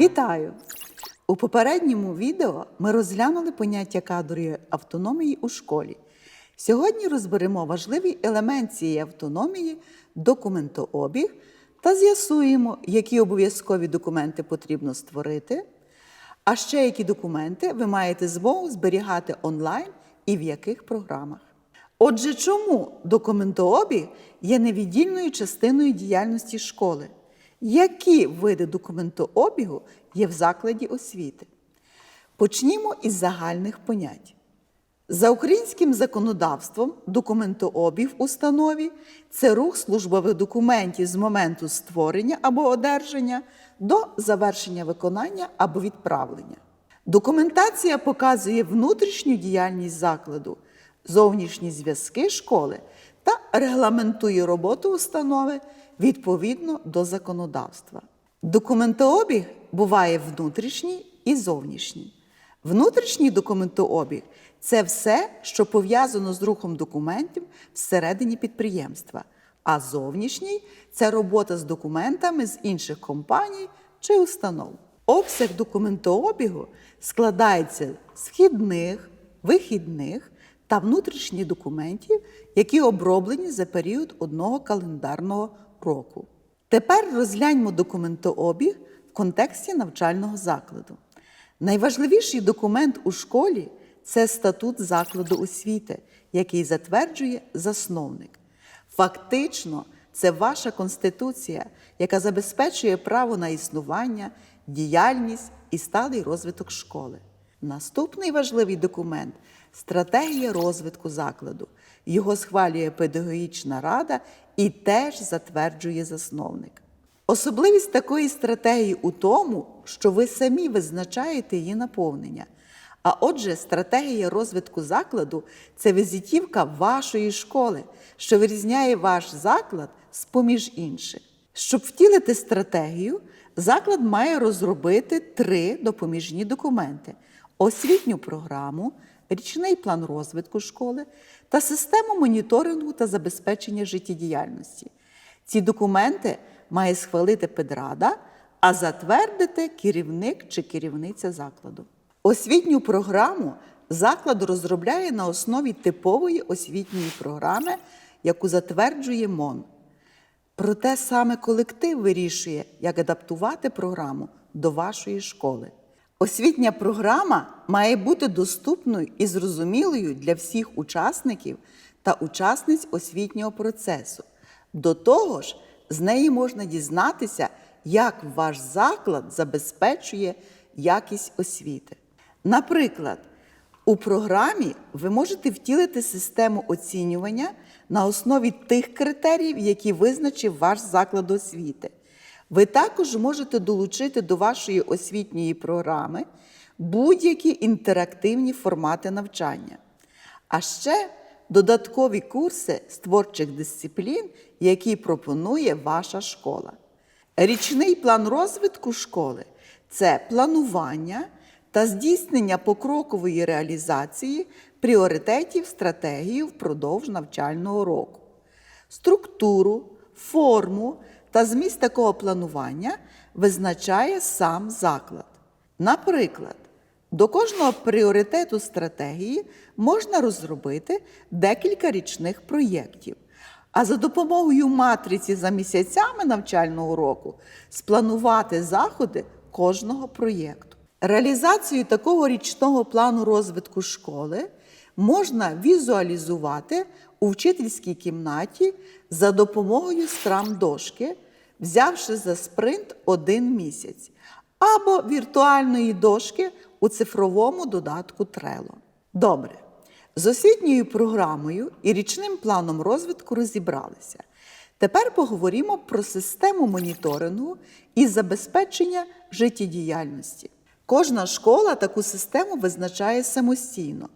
Вітаю! У попередньому відео ми розглянули поняття кадрової автономії у школі. Сьогодні розберемо важливий елемент цієї автономії документообіг та з'ясуємо, які обов'язкові документи потрібно створити, а ще які документи ви маєте змогу зберігати онлайн і в яких програмах. Отже, чому документообіг є невіддільною частиною діяльності школи? Які види документообігу є в закладі освіти? Почнімо із загальних понять. За українським законодавством документообіг в установі це рух службових документів з моменту створення або одержання до завершення виконання або відправлення. Документація показує внутрішню діяльність закладу, зовнішні зв'язки школи та регламентує роботу установи відповідно до законодавства. Документообіг буває внутрішній і зовнішній. Внутрішній документообіг це все, що пов'язано з рухом документів всередині підприємства, а зовнішній це робота з документами з інших компаній чи установ. Обсяг документообігу складається з вхідних, вихідних та внутрішніх документів, які оброблені за період одного календарного року. Тепер розгляньмо документообіг в контексті навчального закладу. Найважливіший документ у школі це статут закладу освіти, який затверджує засновник. Фактично, це ваша конституція, яка забезпечує право на існування, діяльність і сталий розвиток школи. Наступний важливий документ стратегія розвитку закладу. Його схвалює педагогічна рада і теж затверджує засновник. Особливість такої стратегії у тому, що ви самі визначаєте її наповнення. А отже, стратегія розвитку закладу це візитівка вашої школи, що вирізняє ваш заклад з поміж інших. Щоб втілити стратегію, заклад має розробити три допоміжні документи: освітню програму, річний план розвитку школи та систему моніторингу та забезпечення життєдіяльності. Ці документи має схвалити педрада, а затвердити керівник чи керівниця закладу. Освітню програму заклад розробляє на основі типової освітньої програми, яку затверджує МОН. Проте саме колектив вирішує, як адаптувати програму до вашої школи. Освітня програма має бути доступною і зрозумілою для всіх учасників та учасниць освітнього процесу. До того ж, з неї можна дізнатися, як ваш заклад забезпечує якість освіти. Наприклад, у програмі ви можете втілити систему оцінювання на основі тих критеріїв, які визначив ваш заклад освіти. Ви також можете долучити до вашої освітньої програми будь-які інтерактивні формати навчання. А ще додаткові курси з творчих дисциплін, які пропонує ваша школа. Річний план розвитку школи це планування та здійснення покрокової реалізації пріоритетів стратегії впродовж навчального року. Структуру, форму та зміст такого планування визначає сам заклад. Наприклад, до кожного пріоритету стратегії можна розробити декілька річних проєктів, а за допомогою матриці за місяцями навчального року спланувати заходи кожного проєкту. Реалізацію такого річного плану розвитку школи можна візуалізувати у вчительській кімнаті за допомогою скрам-дошки, взявши за спринт один місяць, або віртуальної дошки у цифровому додатку Trello. Добре. З освітньою програмою і річним планом розвитку розібралися. Тепер поговоримо про систему моніторингу і забезпечення життєдіяльності. Кожна школа таку систему визначає самостійно,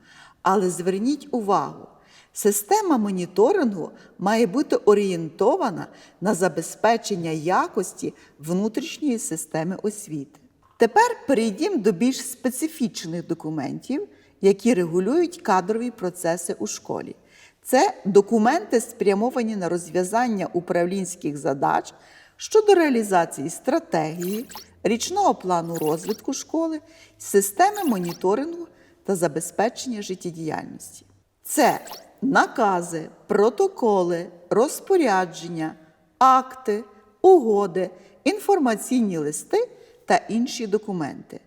але зверніть увагу, система моніторингу має бути орієнтована на забезпечення якості внутрішньої системи освіти. Тепер перейдімо до більш специфічних документів, які регулюють кадрові процеси у школі. Це документи, спрямовані на розв'язання управлінських задач щодо реалізації стратегії, річного плану розвитку школи, системи моніторингу та забезпечення життєдіяльності. Це накази, протоколи, розпорядження, акти, угоди, інформаційні листи та інші документи.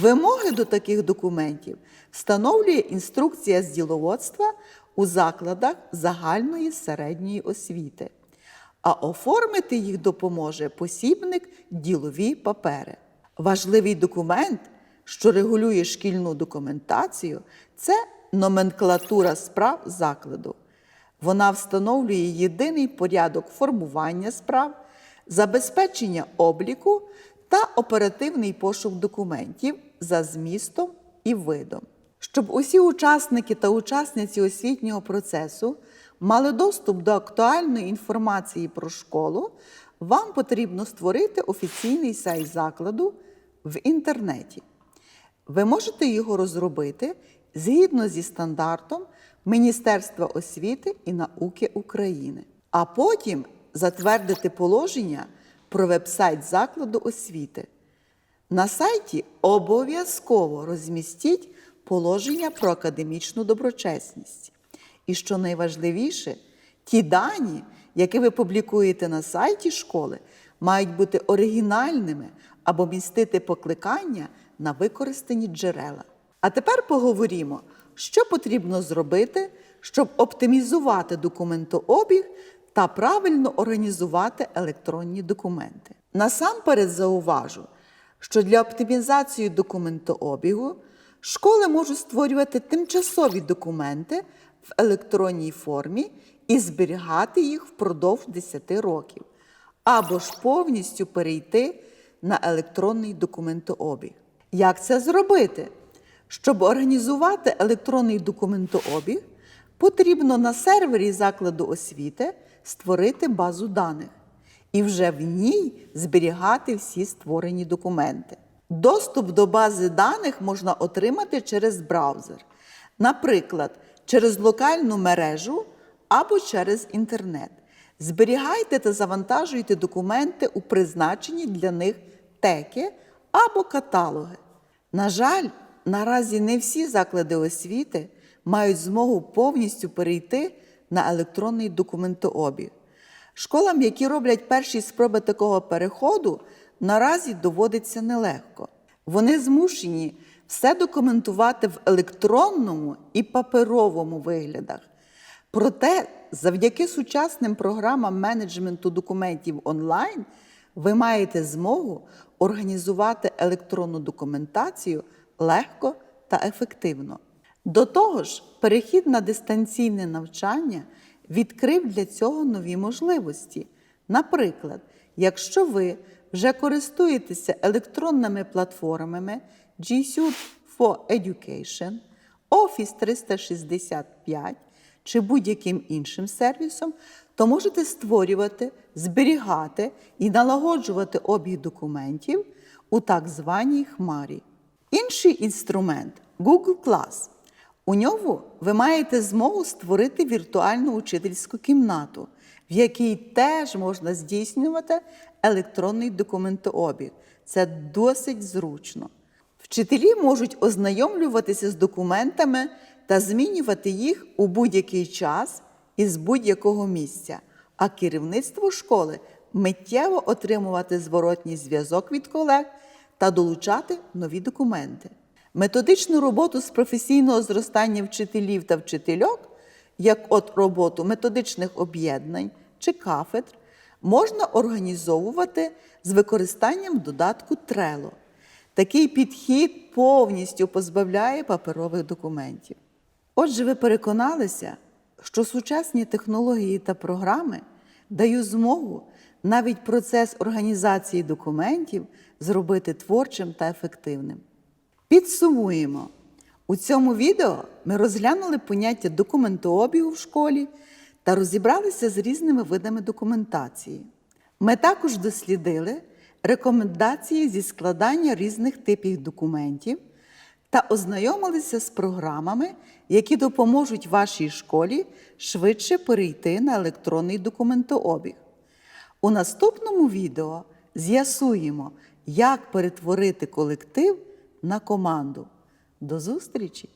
Вимоги до таких документів встановлює інструкція з діловодства у закладах загальної середньої освіти, а оформити їх допоможе посібник ділові папери. Важливий документ, що регулює шкільну документацію, це номенклатура справ закладу. Вона встановлює єдиний порядок формування справ, забезпечення обліку та оперативний пошук документів за змістом і видом. Щоб усі учасники та учасниці освітнього процесу мали доступ до актуальної інформації про школу, вам потрібно створити офіційний сайт закладу в інтернеті. Ви можете його розробити згідно зі стандартом Міністерства освіти і науки України, а потім затвердити положення про веб-сайт закладу освіти. На сайті обов'язково розмістіть положення про академічну доброчесність. І що найважливіше, ті дані, які ви публікуєте на сайті школи, мають бути оригінальними або містити покликання на використані джерела. А тепер поговоримо, що потрібно зробити, щоб оптимізувати документообіг та правильно організувати електронні документи. Насамперед зауважу, що для оптимізації документообігу школи можуть створювати тимчасові документи в електронній формі і зберігати їх впродовж 10 років, або ж повністю перейти на електронний документообіг. Як це зробити? Щоб організувати електронний документообіг, потрібно на сервері закладу освіти створити базу даних і вже в ній зберігати всі створені документи. Доступ до бази даних можна отримати через браузер, наприклад, через локальну мережу або через інтернет. Зберігайте та завантажуйте документи у призначені для них теки або каталоги. На жаль, наразі не всі заклади освіти мають змогу повністю перейти на електронний документообіг. Школам, які роблять перші спроби такого переходу, наразі доводиться нелегко. Вони змушені все документувати в електронному і паперовому виглядах. Проте, завдяки сучасним програмам менеджменту документів онлайн, ви маєте змогу організувати електронну документацію легко та ефективно. До того ж, перехід на дистанційне навчання відкрив для цього нові можливості. Наприклад, якщо ви вже користуєтеся електронними платформами G Suite for Education, Office 365 чи будь-яким іншим сервісом, то можете створювати, зберігати і налагоджувати обіг документів у так званій хмарі. Інший інструмент Google Class. У ньому ви маєте змогу створити віртуальну учительську кімнату, в якій теж можна здійснювати електронний документообіг. Це досить зручно. Вчителі можуть ознайомлюватися з документами та змінювати їх у будь-який час і з будь-якого місця, а керівництво школи миттєво отримувати зворотній зв'язок від колег та долучати нові документи. Методичну роботу з професійного зростання вчителів та вчительок, як от роботу методичних об'єднань чи кафедр, можна організовувати з використанням додатку Trello. Такий підхід повністю позбавляє паперових документів. Отже, ви переконалися, що сучасні технології та програми дають змогу навіть процес організації документів зробити творчим та ефективним. Підсумуємо. У цьому відео ми розглянули поняття документообігу в школі та розібралися з різними видами документації. Ми також дослідили рекомендації зі складання різних типів документів та ознайомилися з програмами, які допоможуть вашій школі швидше перейти на електронний документообіг. У наступному відео з'ясуємо, як перетворити колектив на команду. До зустрічі!